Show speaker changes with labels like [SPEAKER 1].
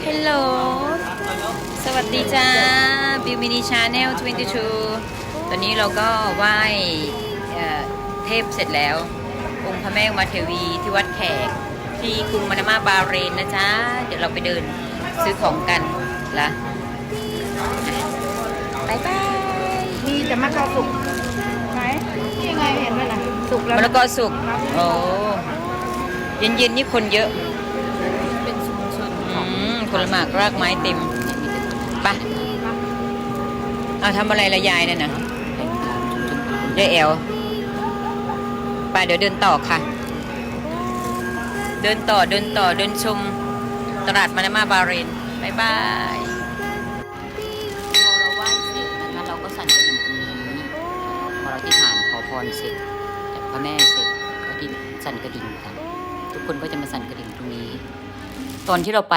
[SPEAKER 1] ฮัลโหล สวัสดีจ้าบิวมินิชาแนล22 ตอนนี้เราก็ไหว้เอ่อเทพเสร็จแล้ว องค์พระแม่อุมาเทวีที่วัดแขก ที่กรุงมานามาบาห์เรนนะจ๊ะ เดี๋ยวเราไปเดินซื้อของกันละบายบาย
[SPEAKER 2] มีแต่มะกอกสุกไหนนี่ยังไงเห็นไหมล่ะ สุกแล้ว
[SPEAKER 1] มะละกอสุก โอ้เย็นๆนี่คนเยอะ
[SPEAKER 2] เป็นชุมชน
[SPEAKER 1] อืม ผลหมากรากไม้เต็มไปะเอาทำอะไรละยายเนี่ยนะยายแอลไปเดี๋ยวเดินต่อค่ะ เดินต่อเดินต่อเดินชมตลาดมานามาบาเรนบายบายพอเราไหว้เสร็จนะคะเราก็สั่นกระดิ่งตรงนี้พอเราที่ฐานขอพรเสร็จจากพระแม่เสร็จก็ที่สั่นกระดิ่งกันทุกคนก็จะมาสั่นกระดิ่งตรงนี้ ตอนที่เราไป